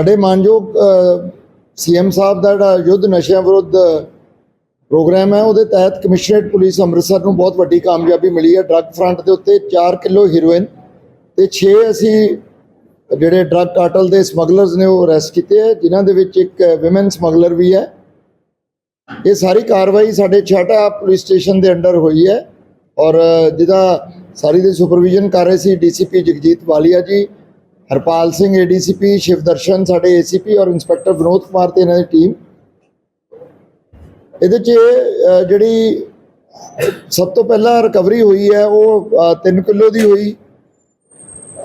ਸਾਡੇ ਮਾਨਯੋਗ ਸੀਐਮ ਸਾਹਿਬ ਦਾ ਜਿਹੜਾ ਯੁੱਧ ਨਸ਼ਿਆਂ ਵਿਰੁੱਧ ਪ੍ਰੋਗਰਾਮ ਹੈ, ਉਹਦੇ ਤਹਿਤ ਕਮਿਸ਼ਨਰੇਟ ਪੁਲਿਸ ਅੰਮ੍ਰਿਤਸਰ ਨੂੰ ਬਹੁਤ ਵੱਡੀ ਕਾਮਯਾਬੀ ਮਿਲੀ ਹੈ। ਡਰੱਗ ਫਰੰਟ ਦੇ ਉੱਤੇ 4 ਕਿਲੋ ਹੀਰੋਇਨ ਤੇ 6 ਅਸੀਂ ਜਿਹੜੇ ਡਰੱਗ ਕਾਰਟਲ ਦੇ ਸਮਗਲਰਸ ਨੇ ਉਹ ਅਰੈਸਟ ਕੀਤੇ ਹੈ, ਜਿਨ੍ਹਾਂ ਦੇ ਵਿੱਚ ਇੱਕ ਔਮਨ ਸਮਗਲਰ ਵੀ ਹੈ। ਇਹ ਸਾਰੀ ਕਾਰਵਾਈ ਸਾਡੇ ਛਾਟਾ ਪੁਲਿਸ ਸਟੇਸ਼ਨ ਦੇ ਅੰਡਰ ਹੋਈ ਹੈ ਔਰ ਜਿਹਦਾ ਸਾਰੀ ਦੀ ਸੁਪਰਵਿਜ਼ਨ ਕਰ ਰਹੇ ਸੀ ਡੀਸੀਪੀ ਜਗਜੀਤ ਵਾਲੀਆ ਜੀ ਹਰਪਾਲ ਸਿੰਘ ਏਡੀਸੀਪੀ, ਸ਼ਿਵਦਰਸ਼ਨ ਸਾਡੇ ਏਸੀਪੀ ਔਰ ਇੰਸਪੈਕਟਰ ਵਿਨੋਦ ਕੁਮਾਰ ਤੇ ਇਹਨਾਂ ਦੀ ਟੀਮ। ਇਹਦੇ 'ਚ ਜਿਹੜੀ ਸਭ ਤੋਂ ਪਹਿਲਾਂ ਰਿਕਵਰੀ ਹੋਈ ਹੈ, ਉਹ 3 ਕਿਲੋ ਦੀ ਹੋਈ।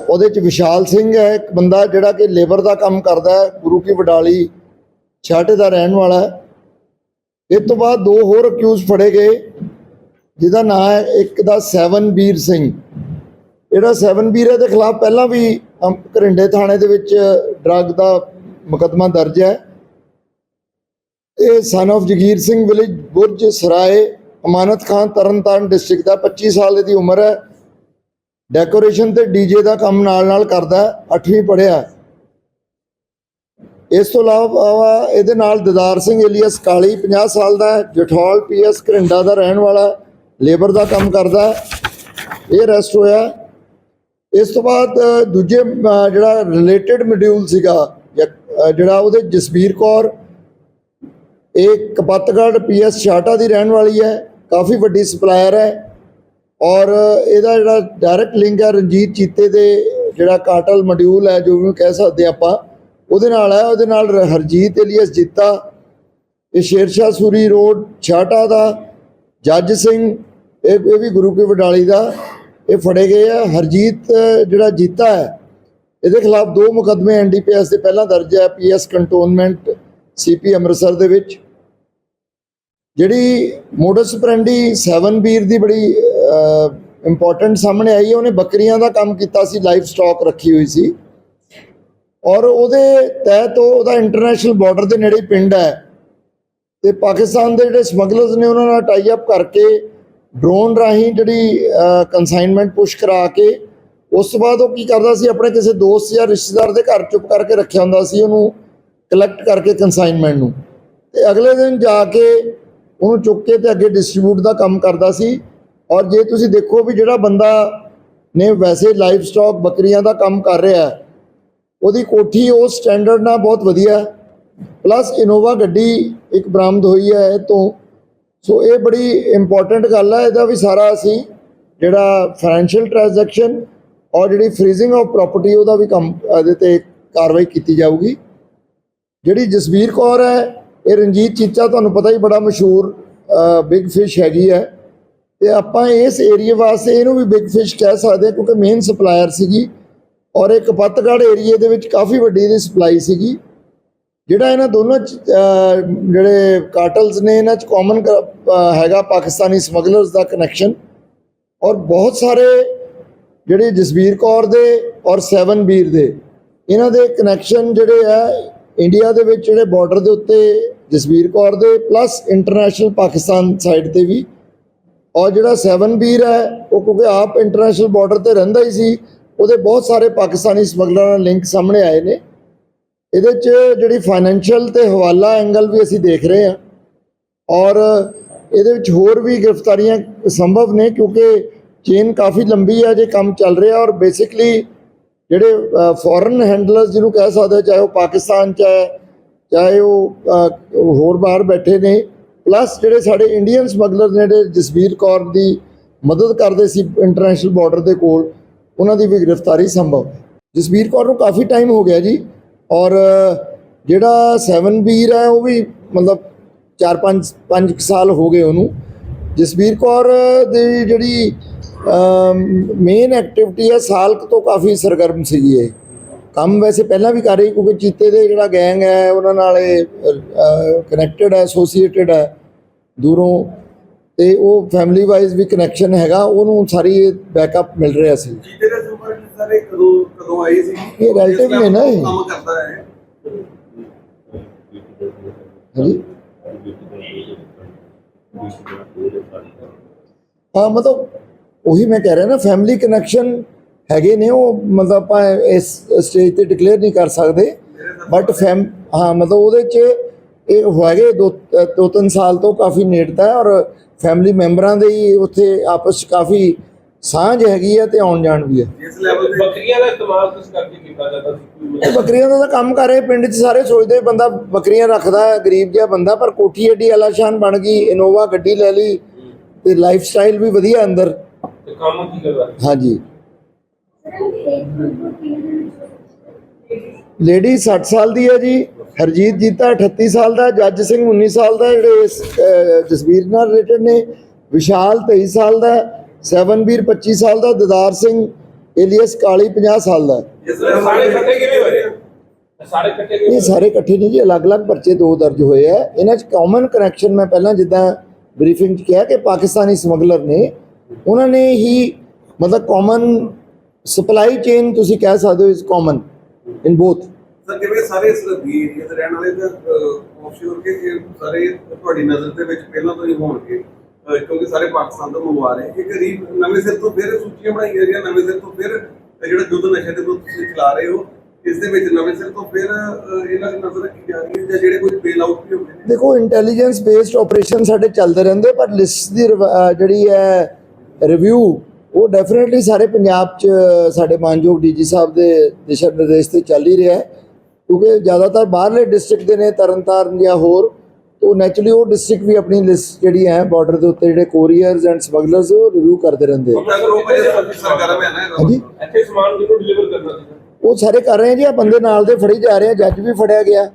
ਉਹਦੇ 'ਚ ਵਿਸ਼ਾਲ ਸਿੰਘ ਹੈ, ਇੱਕ ਬੰਦਾ ਜਿਹੜਾ ਕਿ ਲੇਬਰ ਦਾ ਕੰਮ ਕਰਦਾ ਹੈ, ਗੁਰੂ ਕੀ ਵਡਾਲੀ ਛਾਟੇ ਦਾ ਰਹਿਣ ਵਾਲਾ ਹੈ। ਇਸ ਤੋਂ ਬਾਅਦ ਦੋ ਹੋਰ ਅਕਿਊਜ਼ ਫੜੇ ਗਏ, ਜਿਹਦਾ ਨਾਮ ਹੈ ਇੱਕ ਦਾ ਸੈਵਨ ਵੀਰ ਸਿੰਘ। ਜਿਹੜਾ ਸੈਵਨ ਵੀਰ ਹੈ ਦੇ ਖਿਲਾਫ ਪਹਿਲਾਂ ਵੀ ਅਮ, ਘਰਿੰਡੇ ਥਾਣੇ ਦੇ ਵਿੱਚ ਡਰੱਗ ਦਾ ਮੁਕੱਦਮਾ ਦਰਜ ਹੈ। ਇਹ son of Jagir Singh village Burj Sarai Amanat Khan Tarn Taran district ਦਾ 25 ਸਾਲ ਦੀ ਉਮਰ ਹੈ। ਡੈਕੋਰੇਸ਼ਨ ਤੇ ਡੀਜੇ ਦਾ ਕੰਮ ਨਾਲ ਨਾਲ ਕਰਦਾ ਹੈ 8ਵੀਂ ਪੜ੍ਹਿਆ ਇਸ ਤੋਂ ਇਲਾਵਾ ਇਹਦੇ ਨਾਲ ਦਦਾਰ ਸਿੰਘ ਏਲੀਅਸ ਕਾਲੀ 50 ਸਾਲ ਦਾ ਹੈ ਜਠੌਲ ਪੀਐਸ ਘਰਿੰਡਾ ਦਾ ਰਹਿਣ ਵਾਲਾ ਲੇਬਰ ਦਾ ਕੰਮ ਕਰਦਾ ਇਹ ਅਰੈਸਟ ਹੋਇਆ ਇਸ ਤੋਂ ਬਾਅਦ ਦੂਜੇ ਜਿਹੜਾ ਰਿਲੇਟਡ ਮੋਡਿਊਲ ਸੀਗਾ ਜਿਹੜਾ ਉਹਦੇ ਜਸਬੀਰ ਕੌਰ, ਇਹ ਕਪੱਤਗੜ੍ਹ ਪੀਐਸ ਛਾਟਾ ਦੀ ਰਹਿਣ ਵਾਲੀ ਹੈ, ਕਾਫੀ ਵੱਡੀ ਸਪਲਾਇਰ ਹੈ ਔਰ ਇਹਦਾ ਜਿਹੜਾ ਡਾਇਰੈਕਟ ਲਿੰਕ ਹੈ ਰਣਜੀਤ ਚੀਤੇ ਦੇ ਜਿਹੜਾ ਕਾਟਲ ਮੋਡਿਊਲ ਹੈ, ਜੋ ਵੀ ਕਹਿ ਸਕਦੇ ਆਪਾਂ, ਉਹਦੇ ਨਾਲ ਹੈ, ਉਹਦੇ ਨਾਲ ਰ- ਹਰਜੀਤ ਏਲੀਅਸ ਜੀਤਾ, ਇਹ ਸ਼ੇਰਸ਼ਾਹ ਸੂਰੀ ਰੋਡ ਛਾਟਾ ਦਾ, ਜੱਜ ਸਿੰਘ, ਇਹ ਇਹ ਵੀ ਗੁਰੂ ਕੀ ਵਡਾਲੀ ਦਾ ਇਹ ਫੜੇ ਗਏ ਆ। ਹਰਜੀਤ ਜਿਹੜਾ ਜੀਤਾ ਹੈ, ਇਹਦੇ ਖਿਲਾਫ ਦੋ ਮੁਕੱਦਮੇ ਐਨਡੀਪੀਐਸ ਦੇ ਪਹਿਲਾਂ ਦਰਜ ਹੈ ਪੀਐਸ ਕੰਟੋਨਮੈਂਟ ਸੀਪੀ ਅੰਮ੍ਰਿਤਸਰ ਦੇ ਵਿੱਚ। ਜਿਹੜੀ ਮੋਡਸ ਪ੍ਰੈਂਡੀ 7 ਵੀਰ ਦੀ ਬੜੀ ਇੰਪੋਰਟੈਂਟ ਸਾਹਮਣੇ ਆਈ ਹੈ ਉਹਨੇ ਬੱਕਰੀਆਂ ਦਾ ਕੰਮ ਕੀਤਾ ਸੀ ਲਾਈਫ ਸਟਾਕ ਰੱਖੀ ਹੋਈ ਸੀ। ਔਰ ਉਹਦੇ ਤਹਿਤ ਉਹ- ਉਹਦਾ ਇੰਟਰਨੈਸ਼ਨਲ ਬਾਰਡਰ ਦੇ ਨੇੜੇ ਪਿੰਡ ਹੈ। ਤੇ ਪਾਕਿਸਤਾਨ ਦੇ ਜਿਹੜੇ ਸਮਗਲਰਸ ਨੇ, ਉਹਨਾਂ ਨਾਲ ਟਾਈ ਅਪ ਕਰਕੇ ਡਰੋਨ ਰਾਹੀਂ ਜਿਹੜੀ ਕਨਸਾਈਨਮੈਂਟ ਪੁਸ਼ ਕਰਾ ਕੇ, ਉਸ ਤੋਂ ਬਾਅਦ ਉਹ ਕੀ ਕਰਦਾ ਸੀ, ਆਪਣੇ ਕਿਸੇ ਦੋਸਤ ਜਾਂ ਰਿਸ਼ਤੇਦਾਰ ਦੇ ਘਰ ਚੁੱਪ ਕਰਕੇ ਰੱਖਿਆ ਹੁੰਦਾ ਸੀ, ਉਹਨੂੰ ਕਲੈਕਟ ਕਰਕੇ ਕਨਸਾਈਨਮੈਂਟ ਨੂੰ। ਤੇ ਅਗਲੇ ਦਿਨ ਜਾ ਕੇ ਉਹਨੂੰ ਚੁੱਕ ਕੇ ਤੇ ਅੱਗੇ ਡਿਸਟ੍ਰੀਬਿਊਟ ਦਾ ਕੰਮ ਕਰਦਾ ਸੀ। ਔਰ ਜੇ ਤੁਸੀਂ ਦੇਖੋ ਵੀ ਜਿਹੜਾ ਬੰਦਾ ਨੇ ਵੈਸੇ ਲਾਈਵ ਸਟਾਕ ਬੱਕਰੀਆਂ ਦਾ ਕੰਮ ਕਰ ਰਿਹਾ ਹੈ, ਉਹਦੀ ਕੋਠੀ ਉਹ ਸਟੈਂਡਰਡ ਨਾਲ ਬਹੁਤ ਵਧੀਆ ਪਲੱਸ ਇਨੋਵਾ ਗੱਡੀ ਇੱਕ ਬਰਾਮਦ ਹੋਈ ਹੈ, ਇਹ ਤੋਂ ਸੋ ਇਹ ਬੜੀ ਇੰਪੋਰਟੈਂਟ ਗੱਲ ਹੈ ਇਹਦਾ ਵੀ ਸਾਰਾ ਅਸੀਂ ਜਿਹੜਾ ਫਾਈਨੈਂਸ਼ੀਅਲ ਟ੍ਰਾਂਜੈਕਸ਼ਨ ਔਰ ਜਿਹੜੀ ਫ੍ਰੀਜ਼ਿੰਗ ਆਫ ਪ੍ਰਾਪਰਟੀ ਉਹਦਾ ਵੀ ਕੰਮ, ਇਹਦੇ ਤੇ ਕਾਰਵਾਈ ਕੀਤੀ ਜਾਊਗੀ। ਜਿਹੜੀ ਜਸਵੀਰ ਕੌਰ ਹੈ, ਇਹ ਰਣਜੀਤ ਚੀਚਾ ਤੁਹਾਨੂੰ ਪਤਾ ਹੀ ਬੜਾ ਮਸ਼ਹੂਰ ਬਿਗ ਫਿਸ਼ ਹੈਗੀ ਹੈ। ਤੇ ਆਪਾਂ ਇਸ ਏਰੀਆ ਵਾਸਤੇ ਇਹਨੂੰ ਵੀ ਬਿਗ ਫਿਸ਼ ਕਹਿ ਸਕਦੇ ਹਾਂ ਕਿਉਂਕਿ ਮੇਨ ਸਪਲਾਇਰ ਸੀਗੀ। ਔਰ ਇਹ ਕਪੱਤਗੜ੍ਹ ਏਰੀਏ ਦੇ ਵਿੱਚ ਕਾਫੀ ਵੱਡੀ ਇਹਦੀ ਸਪਲਾਈ ਸੀਗੀ। ਜਿਹੜਾ ਇਹਨਾਂ ਦੋਨੋਂ 'ਚ, ਜਿਹੜੇ ਕਾਰਟਲਸ ਨੇ ਇਹਨਾਂ 'ਚ ਕਾਮਨ ਹੈਗਾ ਪਾਕਿਸਤਾਨੀ ਸਮਗਲਰਸ ਦਾ ਕਨੈਕਸ਼ਨ ਔਰ ਬਹੁਤ ਸਾਰੇ ਜਿਹੜੇ ਜਸਵੀਰ ਕੌਰ ਦੇ ਔਰ ਸੈਵਨ ਵੀਰ ਦੇ ਇਹਨਾਂ ਦੇ ਕਨੈਕਸ਼ਨ ਜਿਹੜੇ ਆ ਇੰਡੀਆ ਦੇ ਵਿੱਚ ਜਿਹੜੇ ਬਾਰਡਰ ਦੇ ਉੱਤੇ ਜਸਵੀਰ ਕੌਰ ਦੇ ਪਲੱਸ ਇੰਟਰਨੈਸ਼ਨਲ ਪਾਕਿਸਤਾਨ ਸਾਈਡ ਤੇ ਵੀ ਔਰ ਜਿਹੜਾ ਸੈਵਨ ਵੀਰ ਹੈ ਉਹ ਕਿਉਂਕਿ ਆਪ ਇੰਟਰਨੈਸ਼ਨਲ ਬਾਰਡਰ ਤੇ ਰਹਿੰਦਾ ਹੀ ਸੀ ਉਹਦੇ ਬਹੁਤ ਸਾਰੇ ਪਾਕਿਸਤਾਨੀ ਸਮਗਲਰਾਂ ਨਾਲ ਲਿੰਕ ਸਾਹਮਣੇ ਆਏ ਨੇ। ਇਹਦੇ 'ਚ ਜਿਹੜੀ ਫਾਈਨੈਂਸ਼ੀਅਲ ਤੇ ਹਵਾਲਾ ਐਂਗਲ ਵੀ ਅਸੀਂ ਦੇਖ ਰਹੇ ਹਾਂ। ਔਰ ਇਹਦੇ ਵਿੱਚ ਹੋਰ ਵੀ ਗ੍ਰਿਫਤਾਰੀਆਂ ਸੰਭਵ ਨੇ ਕਿਉਂਕਿ ਚੇਨ ਕਾਫੀ ਲੰਬੀ ਹੈ, ਜੇ ਕੰਮ ਚੱਲ ਰਿਹਾ ਔਰ ਬੇਸਿਕਲੀ ਜਿਹੜੇ ਫੋਰਨ ਹੈਂਡਲਰਸ ਜਿਹਨੂੰ ਕਹਿ ਸਕਦੇ ਚਾਹੇ ਉਹ ਪਾਕਿਸਤਾਨ ਚ ਹੈ, ਚਾਹੇ ਉਹ ਹੋਰ ਬਾਹਰ ਬੈਠੇ ਨੇ ਪਲੱਸ ਜਿਹੜੇ ਸਾਡੇ ਇੰਡੀਅਨ ਸਮਗਲਰ ਨੇ, ਜਿਹੜੇ ਜਸਵੀਰ ਕੌਰ ਦੀ ਮਦਦ ਕਰਦੇ ਸੀ ਇੰਟਰਨੈਸ਼ਨਲ ਬਾਰਡਰ ਦੇ ਕੋਲ, ਉਹਨਾਂ ਦੀ ਵੀ ਗ੍ਰਿਫਤਾਰੀ ਸੰਭਵ। ਹੈ ਜਸਵੀਰ ਕੌਰ ਨੂੰ ਕਾਫੀ ਟਾਈਮ ਹੋ ਗਿਆ ਜੀ। ਔਰ ਜਿਹੜਾ 7 ਵੀਰ ਹੈ, ਉਹ ਵੀ ਮਤਲਬ 4-5 5 ਸਾਲ ਹੋ ਗਏ ਉਹਨੂੰ। ਜਸਬੀਰ ਕੌਰ ਦੀ ਜਿਹੜੀ ਮੇਨ ਐਕਟੀਵਿਟੀ ਹੈ, ਸਾਲ ਤੋਂ ਕਾਫੀ ਸਰਗਰਮ ਸੀਗੀ ਇਹ। ਕੰਮ ਵੈਸੇ ਪਹਿਲਾਂ ਵੀ ਕਰ ਰਹੀ, ਕਿਉਂਕਿ ਚੀਤੇ ਦੇ ਜਿਹੜਾ ਗੈਂਗ ਹੈ, ਉਹਨਾਂ ਨਾਲ ਇਹ ਕਨੈਕਟਡ ਹੈ ਐਸੋਸੀਏਟਡ ਹੈ, ਦੂਰੋਂ। ਤੇ ਉਹ ਫੈਮਿਲੀ ਵਾਈਜ਼ ਵੀ ਕਨੈਕਸ਼ਨ ਹੈਗਾ, ਉਹਨੂੰ ਸਾਰੀ ਬੈਕਅਪ ਮਿਲ ਰਿਹਾ ਸੀ। ਜੀਤੇ ਦੇ ਕਦੋਂ ਸੀ? ਇਹ relative ਨੇ ਨਾ ਇਹ। ਕੰਮ ਕਰਦਾ ਹੈ? ਹਾਂਜੀ? ਹਾਂ ਮਤਲਬ ਉਹੀ ਮੈਂ ਕਹਿ ਰਿਹਾ ਨਾ ਫੈਮਿਲੀ ਕਨੈਕਸ਼ਨ ਹੈਗੇ ਨੇ ਉਹ ਮਤਲਬ ਆਪਾਂ ਇਸ ਸਟੇਜ ਤੇ ਡਿਕਲੇਅਰ ਨਹੀਂ ਕਰ ਸਕਦੇ। ਬਟ ਫੈਮ ਹਾਂ ਮਤਲਬ ਉਹਦੇ ਚ ਇਹ ਹੈਗੇ ਦੋ ਅ, ਦੋ ਤਿੰਨ ਸਾਲ ਤੋਂ ਕਾਫੀ ਨੇੜਤਾ ਹੈ ਔਰ ਫੈਮਿਲੀ ਮੈਂਬਰਾਂ ਦੇ ਹੀ ਉੱਥੇ ਆਪਸ ਚ ਕਾਫੀ ਸਾਂਝ ਹੈਗੀ ਹੈ ਤੇ ਆਉਣ ਜਾਣ ਵੀ ਹੈ ਇਸ ਲੈਵਲ ਤੇ ਬੱਕਰੀਆਂ ਦਾ ਇਸਤੇਮਾਲ ਕਿਸ ਕਰਕੇ ਕੀਤਾ ਜਾਂਦਾ ਸੀ? ਇਹ ਬੱਕਰੀਆਂ ਦਾ ਕੰਮ ਕਰ ਰਹੇ ਪਿੰਡ 'ਚ ਸਾਰੇ ਸੋਚਦੇ ਬੰਦਾ ਬੱਕਰੀਆਂ ਰੱਖਦਾ ਹੈ ਗਰੀਬ ਜਿਹਾ ਬੰਦਾ ਪਰ ਕੋਠੀ ਏਡੀ ਆਲਾਸ਼ਾਨ ਬਣ ਗਈ ਇਨੋਵਾ ਗੱਡੀ ਲੈ ਲਈ ਤੇ ਲਾਈਫ ਸਟਾਈਲ ਵੀ ਵਧੀਆ ਅੰਦਰ। ਤੇ ਕੰਮ ਕੀ ਕਰਦਾ ਹਾਂਜੀ। ਲੇਡੀ 60 ਸਾਲ ਦੀ ਹੈ ਜੀ ਹਰਜੀਤ ਜੀਤਾ 38 ਸਾਲ ਦਾ ਜੱਜ ਸਿੰਘ 19 ਸਾਲ ਦਾ ਜਿਹੜੇ ਇਸ, ਜਸਵੀਰ ਨਾਲ ਰਿਲੇਟਡ ਨੇ ਵਿਸ਼ਾਲ 23 ਸਾਲ ਦਾ ਸੈਵਨਵੀਰ 25 ਸਾਲ ਦਾ ਦਿਦਾਰ ਸਿੰਘ ਏਲੀਅਸ ਕਾਲੀ 50 ਸਾਲ ਦਾ। ਸਾਰੇ ਇਕੱਠੇ ਕਿਵੇਂ ਹੋਏ? ਸਾਰੇ ਇਕੱਠੇ ਇਹ ਸਾਰੇ ਇਕੱਠੇ ਨਹੀਂ ਜੀ ਅਲੱਗ-ਅਲੱਗ ਪਰਚੇ ਦੋ ਦਰਜ ਹੋਏ ਆ। ਇਹਨਾਂ 'ਚ ਕਾਮਨ ਕਨੈਕਸ਼ਨ ਮੈਂ ਪਹਿਲਾਂ ਜਿੱਦਾਂ ਬਰੀਫਿੰਗ 'ਚ ਕਿਹਾ ਕਿ ਪਾਕਿਸਤਾਨੀ ਸਮਗਲਰ ਨੇ ਉਹਨਾਂ ਨੇ ਹੀ ਮਤਲਬ ਕਾਮਨ ਸਪਲਾਈ ਚੇਨ ਤੁਸੀਂ ਕਹਿ ਸਕਦੇ ਹੋ ਇਸ ਕਾਮਨ ਇਨ ਬੋਥ ਸਰ ਕਿਵੇਂ ਸਾਰੇ ਇਸ ਏਰੀਆ ਦੇ ਰਹਿਣ ਵਾਲੇ ਤਾਂ ਆਫਸ਼ੋਰ ਕੇ ਸਾਰੇ ਤੁਹਾਡੀ ਨਜ਼ਰ ਦੇ ਵਿੱਚ ਪਹਿਲਾਂ ਤੋਂ ਹੀ ਹੋਣਗੇ? ਕਿਉਂਕਿ ਸਾਰੇ ਪਾਕਿਸਤਾਨ ਤੋਂ ਮੰਗਵਾ ਰਹੇ ਇਹ ਗਰੀਬ ਨਵੇਂ ਸਿਰ ਤੋਂ ਫਿਰ ਸੂਚੀਆਂ ਬਣਾਈਆਂ ਗਈਆਂ ਨਵੇਂ ਸਿਰ ਤੋਂ ਫਿਰ ਜਿਹੜਾ ਯੁੱਧ ਨਸ਼ੇ ਦੇ ਵਿਰੁੱਧ ਤੁਸੀਂ ਚਲਾ ਰਹੇ ਹੋ, ਇਸ ਦੇ ਵਿੱਚ ਨਵੇਂ ਸਿਰ ਤੋਂ ਫਿਰ ਇਹਨਾਂ ਦੀ ਨਜ਼ਰ ਰੱਖੀ ਜਾ ਰਹੀ ਹੈ ਜਾਂ ਜਿਹੜੇ ਕੋਈ ਬੇਲ ਆਊਟ ਵੀ ਹੁੰਦੇ ਨੇ। ਦੇਖੋ ਇੰਟੈਲੀਜੈਂਸ ਬੇਸਡ ਆਪਰੇਸ਼ਨ ਸਾਡੇ ਚੱਲਦੇ ਰਹਿੰਦੇ ਪਰ ਲਿਸਟ ਦੀ ਜਿਹੜੀ ਹੈ ਰਿਵਿਊ ਉਹ ਡੈਫੀਨਿਟਲੀ ਸਾਰੇ ਪੰਜਾਬ 'ਚ, ਸਾਡੇ ਮਾਨਯੋਗ ਡੀਜੀ ਸਾਹਿਬ ਦੇ ਦਿਸ਼ਾ ਨਿਰਦੇਸ਼ ਤੇ ਚੱਲ ਹੀ ਰਿਹਾ ਹੈ। ਕਿਉਂਕਿ ਜ਼ਿਆਦਾਤਰ ਬਾਹਰਲੇ ਡਿਸਟ੍ਰਿਕਟ ਦੇ ਨੇ ਤਰਨਤਾਰਨ ਜਾਂ ਹੋਰ। ਉਹ ਨੈਚੁਰਲੀ ਉਹ ਡਿਸਟ੍ਰਿਕਟ ਵੀ ਆਪਣੀ ਲਿਸਟ ਜਿਹੜੀ ਹੈ ਬਾਰਡਰ ਦੇ ਉੱਤੇ ਜਿਹੜੇ ਕੋਰੀਅਰਸ ਐਂਡ ਸਮਗਲਰਸ ਉਹ ਰਿਵਿਊ ਕਰਦੇ ਰਹਿੰਦੇ ਆ। ਹਾਂਜੀ? ਇੱਥੇ ਸਮਾਨ ਜਿਹਨੂੰ ਡਿਲੀਵਰ ਕਰਨਾ ਸੀ? ਉਹ ਸਾਰੇ ਕਰ ਰਹੇ ਆ ਜੀ ਆ ਬੰਦੇ ਨਾਲ ਦੇ ਫੜੀ ਜਾ ਰਹੇ ਆ ਜੱਜ ਵੀ ਫੜਿਆ ਗਿਆ।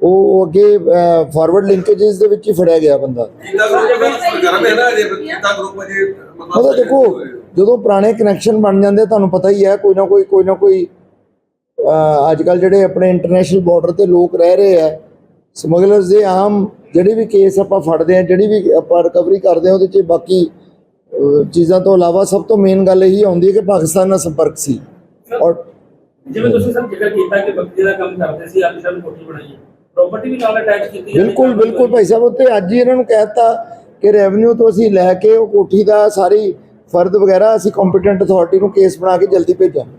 ਉਹ ਅੱਗੇ ਫਾਰਵਰਡ ਲਿੰਕੇजेस ਦੇ ਵਿੱਚ ਹੀ ਫੜਿਆ ਗਿਆ ਬੰਦਾ। ਮਤਲਬ ਦੇਖੋ ਜਦੋਂ ਪੁਰਾਣੇ ਕਨੈਕਸ਼ਨ ਬਣ ਜਾਂਦੇ ਆ, ਤੁਹਾਨੂੰ ਪਤਾ ਹੀ ਹੈ ਕੋਈ ਨਾ ਕੋਈ ਕੋਈ ਨਾ ਕੋਈ ਅੱਜ ਕੱਲ ਜਿਹੜੇ ਆਪਣੇ ਇੰਟਰਨੈਸ਼ਨਲ ਬਾਰਡਰ ਤੇ ਲੋਕ ਰਹਿ ਰਹੇ ਆ ਸਮਗਲਰਸ ਦੇ ਆਮ ਜਿਹੜੇ ਵੀ ਕੇਸ ਆਪਾਂ ਫੜਦੇ ਆ ਜਿਹੜੀ ਵੀ ਆਪਾਂ ਰਿਕਵਰੀ ਕਰਦੇ ਆ ਉਹਦੇ 'ਚ ਬਾਕੀ ਚੀਜ਼ਾਂ ਤੋਂ ਇਲਾਵਾ ਸਭ ਤੋਂ ਮੇਨ ਗੱਲ ਇਹੀ ਆਉਂਦੀ ਹੈ ਕਿ ਪਾਕਿਸਤਾਨ ਨਾਲ ਸੰਪਰਕ ਸੀ। ਔਰ ਜਿਵੇਂ ਤੁਸੀਂ ਸਰ ਜ਼ਿਕਰ ਕੀਤਾ ਕਿ ਬੱਕਰੀ ਦਾ ਕੰਮ ਕਰਦੇ ਸੀ ਆਪਣੀ ਸਾਨੂੰ ਕੋਠੀ ਬਣਾਈ ਪ੍ਰਾਪਰਟੀ ਵੀ ਨਾਲ ਅਟੈਚ ਕੀਤੀ ਬਿਲਕੁਲ। ਬਿਲਕੁਲ ਭਾਈ ਸਾਹਿਬ ਉੱਤੇ ਅੱਜ ਹੀ ਇਹਨਾਂ ਨੂੰ ਕਹਿਤਾ ਕਿ ਰੈਵਨਿਊ ਤੋਂ ਅਸੀਂ ਲੈ ਕੇ ਉਹ ਕੋਠੀ ਦਾ ਸਾਰੀ ਫਰਦ ਵਗੈਰਾ ਅਸੀਂ ਕੰਪੀਟੈਂਟ ਅਥਾਰਟੀ ਨੂੰ ਕੇਸ ਬਣਾ ਕੇ ਜਲਦੀ ਭੇਜਾਂਗੇ।